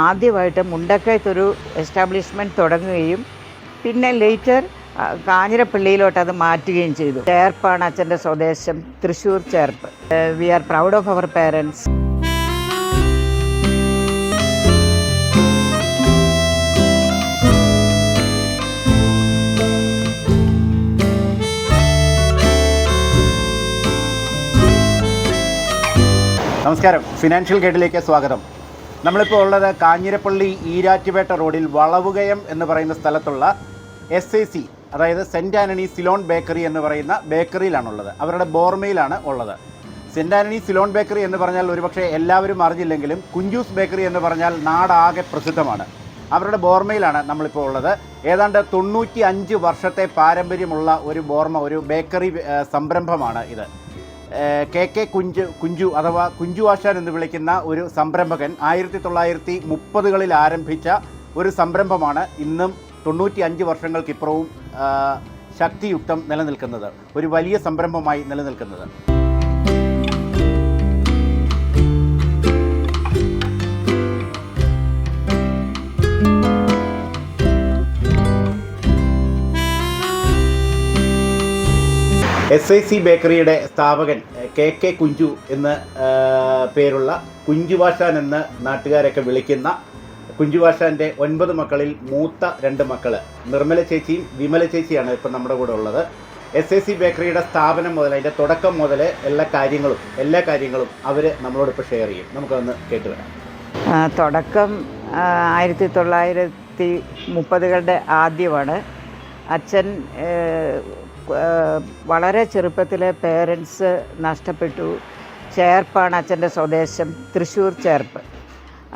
ആദ്യമായിട്ട് മുണ്ടക്കയത്തൊരു എസ്റ്റാബ്ലിഷ്മെന്റ് തുടങ്ങുകയും പിന്നെ ലേറ്റർ കാഞ്ഞിരപ്പള്ളിയിലോട്ട് അത് മാറ്റുകയും ചെയ്തു. ചേർപ്പാണ് അച്ഛന്റെ സ്വദേശം Thrissur Cherpu. We are proud of our parents നമസ്കാരം. ഫിനാൻഷ്യൽ ഗൈഡിലേക്ക് സ്വാഗതം. നമ്മളിപ്പോൾ ഉള്ളത് കാഞ്ഞിരപ്പള്ളി ഈരാറ്റുപേട്ട റോഡിൽ വളവുകയം എന്ന് പറയുന്ന സ്ഥലത്തുള്ള എസ് ഐ സി അതായത് സെന്റ് ആന്റണി സിലോൺ ബേക്കറി എന്ന് പറയുന്ന ബേക്കറിയിലാണുള്ളത്. അവരുടെ ബോർമയിലാണ് ഉള്ളത്. സെന്റ് ആന്റണി സിലോൺ ബേക്കറി എന്ന് പറഞ്ഞാൽ ഒരുപക്ഷെ എല്ലാവരും അറിഞ്ഞില്ലെങ്കിലും കുഞ്ചൂസ് ബേക്കറി എന്ന് പറഞ്ഞാൽ നാടാകെ പ്രസിദ്ധമാണ്. അവരുടെ ബോർമയിലാണ് നമ്മളിപ്പോൾ ഉള്ളത്. ഏതാണ്ട് തൊണ്ണൂറ്റി അഞ്ച് വർഷത്തെ പാരമ്പര്യമുള്ള ഒരു ബോർമ ഒരു ബേക്കറി സംരംഭമാണ് ഇത്. കെ കെ കുഞ്ചു കുഞ്ചു അഥവാ കുഞ്ചു ആശാൻ എന്ന് വിളിക്കുന്ന ഒരു സംരംഭകൻ ആയിരത്തി തൊള്ളായിരത്തി മുപ്പതുകളിൽ ആരംഭിച്ച ഒരു സംരംഭമാണ് ഇന്നും തൊണ്ണൂറ്റി അഞ്ച് വർഷങ്ങൾക്കിപ്പുറവും ശക്തിയുക്തം നിലനിൽക്കുന്നത്. ഒരു വലിയ സംരംഭമായി നിലനിൽക്കുന്നത്. എസ് ഐ സി ബേക്കറിയുടെ സ്ഥാപകൻ കെ കെ കുഞ്ചു എന്ന് പേരുള്ള കുഞ്ചുവാഷാൻ എന്ന് നാട്ടുകാരൊക്കെ വിളിക്കുന്ന കുഞ്ചുവാഷാന്റെ ഒൻപത് മക്കളിൽ മൂത്ത രണ്ട് മക്കൾ നിർമ്മല ചേച്ചിയും വിമല ചേച്ചിയാണ് ഇപ്പം നമ്മുടെ കൂടെ ഉള്ളത്. എസ് ഐ സി ബേക്കറിയുടെ സ്ഥാപനം മുതൽ അതിന്റെ തുടക്കം മുതൽ എല്ലാ കാര്യങ്ങളും എല്ലാ കാര്യങ്ങളും അവർ നമ്മളോട് ഇപ്പോൾ ഷെയർ ചെയ്യും. നമുക്കൊന്ന് കേട്ടുവരാം വരാം. തുടക്കം ആയിരത്തി തൊള്ളായിരത്തി മുപ്പതുകളുടെ ആദ്യമാണ്. അച്ഛൻ വളരെ ചെറുപ്പത്തിൽ പേരൻസ് നഷ്ടപ്പെട്ടു. ചേർപ്പാണ് അച്ഛന്റെ സ്വദേശം തൃശ്ശൂർ ചേർപ്പ്.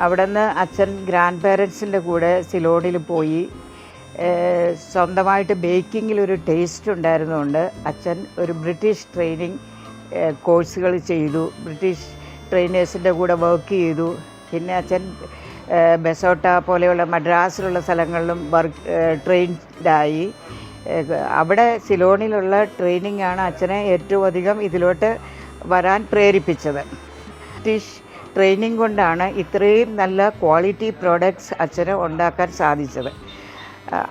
അവിടെ നിന്ന് അച്ഛൻ ഗ്രാൻഡ് പേരൻസിന്റെ കൂടെ സിലോണിൽ പോയി. സ്വന്തമായിട്ട് ബേക്കിങ്ങിലൊരു ടേസ്റ്റ് ഉണ്ടായിരുന്നുകൊണ്ട് അച്ഛൻ ഒരു ബ്രിട്ടീഷ് ട്രെയിനിങ് കോഴ്സുകൾ ചെയ്തു. ബ്രിട്ടീഷ് ട്രെയിനേഴ്സിന്റെ കൂടെ വർക്ക് ചെയ്തു. പിന്നെ അച്ഛൻ ബെസോട്ട പോലെയുള്ള മദ്രാസിലുള്ള സ്ഥലങ്ങളിലും വർക്ക് ട്രെയിൻഡായി അവിടെ സിലോണിലുള്ള ട്രെയിനിങ് ആണ് അച്ഛനെ ഏറ്റവും അധികം ഇതിലോട്ട് വരാൻ പ്രേരിപ്പിച്ചത്. ബ്രിട്ടീഷ് ട്രെയിനിങ് കൊണ്ടാണ് ഇത്രയും നല്ല ക്വാളിറ്റി പ്രോഡക്ട്സ് അച്ഛന് ഉണ്ടാക്കാൻ സാധിച്ചത്.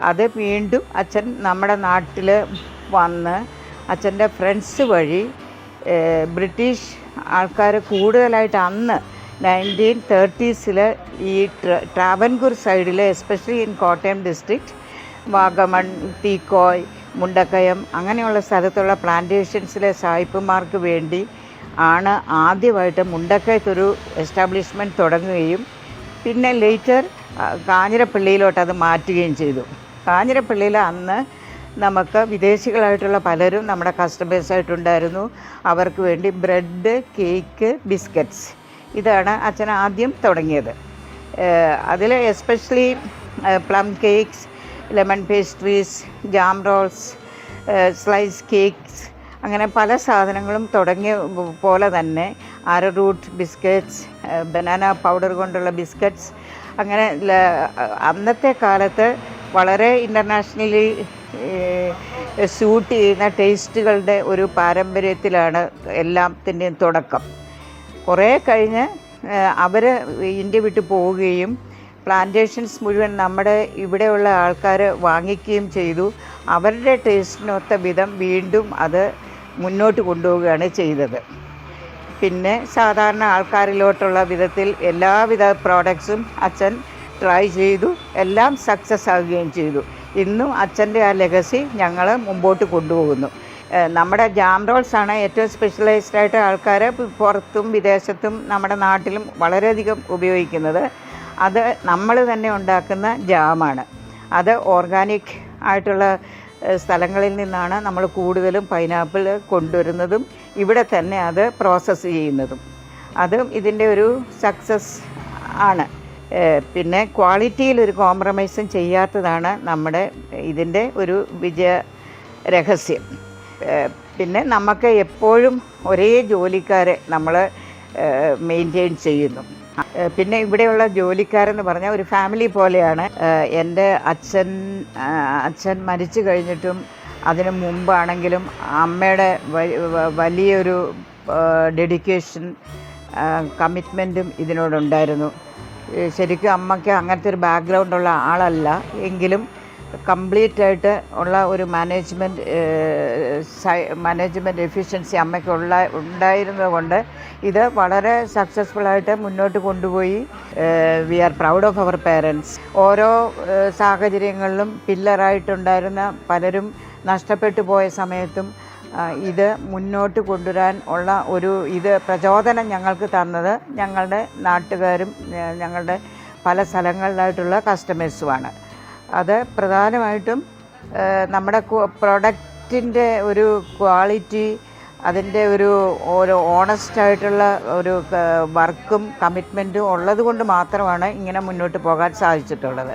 അത് വീണ്ടും അച്ഛൻ നമ്മുടെ നാട്ടിൽ വന്ന് അച്ഛന്റെ ഫ്രണ്ട്സ് വഴി ബ്രിട്ടീഷ് ആൾക്കാർ കൂടുതലായിട്ട് അന്ന് നയന്റീൻ തേർട്ടീസിൽ ഈ ട്ര- ട്രാവൻകൂർ സൈഡിൽ especially in Kottayam district Vagamon Theekoy Mundakayam അങ്ങനെയുള്ള സ്ഥലത്തുള്ള പ്ലാന്റേഷൻസിലെ സായിപ്പുമാർക്ക് വേണ്ടി ആണ് ആദ്യമായിട്ട് മുണ്ടക്കയത്തൊരു എസ്റ്റാബ്ലിഷ്മെന്റ് തുടങ്ങുകയും പിന്നെ ലേറ്റർ കാഞ്ഞിരപ്പള്ളിയിലോട്ട് അത് മാറ്റുകയും ചെയ്തു. കാഞ്ഞിരപ്പള്ളിയിൽ അന്ന് നമുക്ക് വിദേശികളായിട്ടുള്ള പലരും നമ്മുടെ കസ്റ്റമേഴ്സായിട്ടുണ്ടായിരുന്നു അവർക്ക് വേണ്ടി ബ്രെഡ് കേക്ക് ബിസ്ക്കറ്റ്സ് ഇതാണ് അച്ഛൻ ആദ്യം തുടങ്ങിയത്. അതിൽ especially plum cakes lemon pastries jam rolls slice cakes അങ്ങനെ പല സാധനങ്ങളും തുടങ്ങിയ പോലെ തന്നെ അരറൂട്ട് ബിസ്ക്കറ്റ്സ് ബനാന പൗഡർ കൊണ്ടുള്ള ബിസ്ക്കറ്റ്സ് അങ്ങനെ അന്നത്തെ കാലത്ത് വളരെ ഇന്റർനാഷണലി സ്യൂട്ട് ചെയ്യുന്ന ടേസ്റ്റുകളുടെ ഒരു പാരമ്പര്യത്തിലാണ് എല്ലാത്തിന്റെയും തുടക്കം. കുറേ കഴിഞ്ഞ് അവർ ഇന്ത്യ വിട്ടു പോവുകയും പ്ലാന്റേഷൻസ് മുഴുവൻ നമ്മുടെ ഇവിടെയുള്ള ആൾക്കാർ വാങ്ങിക്കുകയും ചെയ്തു. അവരുടെ ടേസ്റ്റിനൊത്ത വിധം വീണ്ടും അത് മുന്നോട്ട് കൊണ്ടുപോവുകയാണ് ചെയ്തത്. പിന്നെ സാധാരണ ആൾക്കാരിലോട്ടുള്ള വിധത്തിൽ എല്ലാവിധ പ്രോഡക്ട്സും അച്ഛൻ ട്രൈ ചെയ്തു. എല്ലാം സക്സസ് ആവുകയും ചെയ്തു. ഇന്നും അച്ഛന്റെ ആ ലെഗസി ഞങ്ങൾ മുമ്പോട്ട് കൊണ്ടുപോകുന്നു. നമ്മുടെ ജാം റോൾസാണ് ഏറ്റവും സ്പെഷ്യലൈസ്ഡ് ആയിട്ട് ആൾക്കാർ പുറത്തും വിദേശത്തും നമ്മുടെ നാട്ടിലും വളരെയധികം ഉപയോഗിക്കുന്നത്. അത് നമ്മൾ തന്നെ ഉണ്ടാക്കുന്ന ജാമാണ്. അത് ഓർഗാനിക് ആയിട്ടുള്ള സ്ഥലങ്ങളിൽ നിന്നാണ് നമ്മൾ കൂടുതലും പൈനാപ്പിൾ കൊണ്ടുവരുന്നതും ഇവിടെ തന്നെ അത് പ്രോസസ്സ് ചെയ്യുന്നതും. അതും ഇതിന്റെ ഒരു സക്സസ് ആണ്. പിന്നെ ക്വാളിറ്റിയിൽ ഒരു കോംപ്രമൈസും ചെയ്യാത്തതാണ് നമ്മുടെ ഇതിന്റെ ഒരു വിജയ രഹസ്യം. പിന്നെ നമുക്ക് എപ്പോഴും ഒരേ ജോലിക്കാരെ നമ്മൾ മെയിന്റെയിൻ ചെയ്യുന്നു. പിന്നെ ഇവിടെയുള്ള ജോലിക്കാരെന്ന് പറഞ്ഞാൽ ഒരു ഫാമിലി പോലെയാണ്. എന്റെ അച്ഛൻ അച്ഛൻ മരിച്ചു കഴിഞ്ഞിട്ടും അതിനു മുമ്പാണെങ്കിലും അമ്മയുടെ വലിയൊരു ഡെഡിക്കേഷൻ കമ്മിറ്റ്മെന്റും ഇതിനോടുണ്ടായിരുന്നു. ശരിക്കും അമ്മയ്ക്ക് അങ്ങനത്തെ ഒരു ബാക്ക്ഗ്രൗണ്ടുള്ള ആളല്ല. എങ്കിലും കംപ്ലീറ്റ് ആയിട്ട് ഉള്ള ഒരു മാനേജ്മെന്റ് മാനേജ്മെന്റ് എഫിഷ്യൻസി അമ്മയ്ക്കുള്ള ഉണ്ടായിരുന്നതുകൊണ്ട് ഇത് വളരെ സക്സസ്ഫുൾ ആയിട്ട് മുന്നോട്ട് കൊണ്ടുപോയി. We are proud of our parents. ഓരോ സാഹചര്യങ്ങളിലും പില്ലറായിട്ടുണ്ടായിരുന്ന പലരും നഷ്ടപ്പെട്ടു പോയ സമയത്തും ഇത് മുന്നോട്ട് കൊണ്ടുവരാൻ ഉള്ള ഒരു ഇത് പ്രചോദനം ഞങ്ങൾക്ക് തന്നത് ഞങ്ങളുടെ നാട്ടുകാരും ഞങ്ങളുടെ പല സ്ഥലങ്ങളിലായിട്ടുള്ള കസ്റ്റമേഴ്സുമാണ്. അത് പ്രധാനമായിട്ടും നമ്മുടെ പ്രൊഡക്റ്റിന്റെ ഒരു ക്വാളിറ്റി അതിന്റെ ഒരു ഓരോ ഓണസ്റ്റ് ആയിട്ടുള്ള ഒരു വർക്കും കമ്മിറ്റ്മെന്റും ഉള്ളത് കൊണ്ട് മാത്രമാണ് ഇങ്ങനെ മുന്നോട്ട് പോകാൻ സാധിച്ചിട്ടുള്ളത്.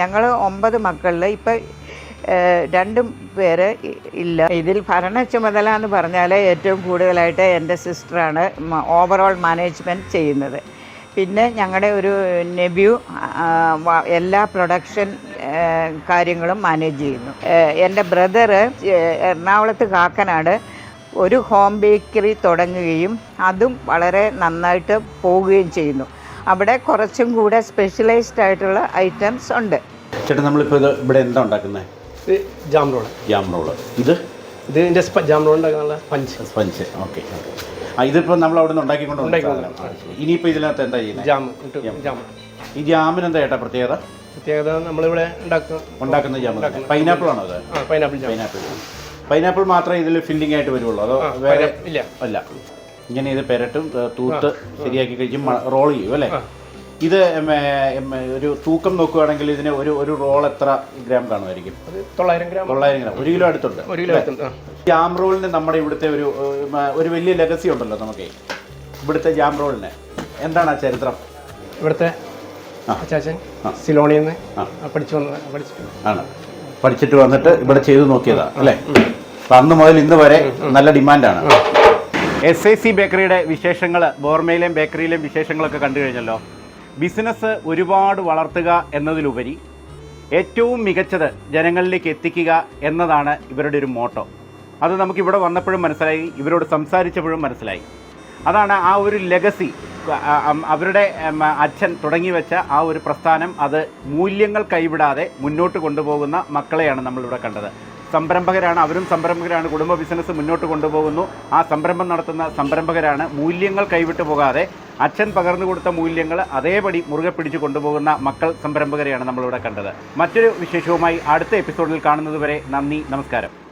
ഞങ്ങൾ ഒമ്പത് മക്കളിൽ ഇപ്പം രണ്ടും പേര് ഇല്ല. ഇതിൽ ഭരണ ചുമതല എന്ന് പറഞ്ഞാൽ ഏറ്റവും കൂടുതലായിട്ട് എന്റെ സിസ്റ്ററാണ് ഓവറോൾ മാനേജ്മെന്റ് ചെയ്യുന്നത്. പിന്നെ ഞങ്ങളുടെ ഒരു നെബ്യൂ എല്ലാ പ്രൊഡക്ഷൻ കാര്യങ്ങളും മാനേജ് ചെയ്യുന്നു. എന്റെ ബ്രദർ എറണാകുളത്ത് കാക്കനാട് ഒരു ഹോം ബേക്കറി തുടങ്ങുകയും അതും വളരെ നന്നായിട്ട് പോവുകയും ചെയ്യുന്നു. അവിടെ കുറച്ചും കൂടെ സ്പെഷ്യലൈസ്ഡ് ആയിട്ടുള്ള ഐറ്റംസ് ഉണ്ട്. ചേട്ടാ നമ്മളിപ്പോൾ ഇത് ഇവിടെ എന്താ ഉണ്ടാക്കുന്നത് jam roll jam roll. Jam roll. ഇത്? ഇത് ഇതിന്റെ ജാം പഞ്ച് ഓക്കെ ആ ഇതിപ്പോൾ നമ്മൾ അവിടെ നിന്ന് ഉണ്ടാക്കിക്കൊണ്ട്. ഇനിയിപ്പോൾ ഇതിനകത്ത് എന്താ ചെയ്യുന്നത് ജാം ജാം ഈ ജാമിന് എന്താ ചേട്ടാ പ്രത്യേകത? പ്രത്യേകത നമ്മളിവിടെ ഉണ്ടാക്കുന്ന ജാം പൈനാപ്പിൾ ആണോ അത്? പൈനാപ്പിൾ പൈനാപ്പിൾ പൈനാപ്പിൾ മാത്രമേ ഇതിൽ ഫില്ലിംഗ് ആയിട്ട് വരുള്ളൂ അതോ വേറെ ഇല്ല. അല്ല. ഇങ്ങനെ ഇത് പെരട്ടും തൂത്ത് ശരിയാക്കി കഴിച്ചും റോൾ ചെയ്യും അല്ലേ? ഇത് ഒരു തൂക്കം നോക്കുകയാണെങ്കിൽ ഇതിന് ഒരു ഒരു റോൾ എത്ര ഗ്രാം കാണുമായിരിക്കും? തൊള്ളായിരം ഗ്രാം. തൊള്ളായിരം ഗ്രാം. ഒരു കിലോ അടുത്തുണ്ട്. ഒരു കിലോ അടുത്തുണ്ട്. ജാം റോളിന് നമ്മുടെ ഇവിടുത്തെ ഒരു ഒരു വലിയ ലെഗസി ഉണ്ടല്ലോ നമുക്ക്. ഇവിടുത്തെ ജാം റോളിന്. എന്താണ് ആ ചരിത്രം? ഇവിടുത്തെ. അച്ചാച്ചൻ ആ. സിലോണിയിൽ നിന്ന് പഠിച്ചു വന്നത് പഠിച്ചു. ആണ്. പഠിച്ചിട്ട് വന്നിട്ട് ഇവിടെ ചെയ്തു നോക്കിയതാ അല്ലേ? അന്ന് മുതൽ ഇന്ന് വരെ നല്ല ഡിമാൻഡാണ്. എസ് ഐ സി ബേക്കറിയുടെ വിശേഷങ്ങൾ ബോർമയിലെയും ബേക്കറിയിലെയും വിശേഷങ്ങളൊക്കെ കണ്ടു കഴിഞ്ഞല്ലോ. ബിസിനസ് ഒരുപാട് വളർത്തുക എന്നതിലുപരി ഏറ്റവും മികച്ചത് ജനങ്ങളിലേക്ക് എത്തിക്കുക എന്നതാണ് ഇവരുടെ ഒരു മോട്ടോ. അത് നമുക്കിവിടെ വന്നപ്പോഴും മനസ്സിലായി ഇവരോട് സംസാരിച്ചപ്പോഴും മനസ്സിലായി. അതാണ് ആ ഒരു ലെഗസി അവരുടെ അച്ഛൻ തുടങ്ങി വെച്ച ആ ഒരു പ്രസ്ഥാനം അത് മൂല്യങ്ങൾ കൈവിടാതെ മുന്നോട്ട് കൊണ്ടുപോകുന്ന മക്കളെയാണ് നമ്മളിവിടെ കണ്ടത്. സംരംഭകരാണ്. അവരും സംരംഭകരാണ്. കുടുംബ ബിസിനസ് മുന്നോട്ട് കൊണ്ടുപോകുന്നു. ആ സംരംഭം നടത്തുന്ന സംരംഭകരാണ്. മൂല്യങ്ങൾ കൈവിട്ടു പോകാതെ അച്ഛൻ പകർന്നു കൊടുത്ത മൂല്യങ്ങൾ അതേപടി മുറുകെ പിടിച്ചു കൊണ്ടുപോകുന്ന മക്കൾ സംരംഭകരെയാണ് നമ്മളിവിടെ കണ്ടത്. മറ്റൊരു വിശേഷവുമായി അടുത്ത എപ്പിസോഡിൽ കാണുന്നതുവരെ നന്ദി നമസ്കാരം.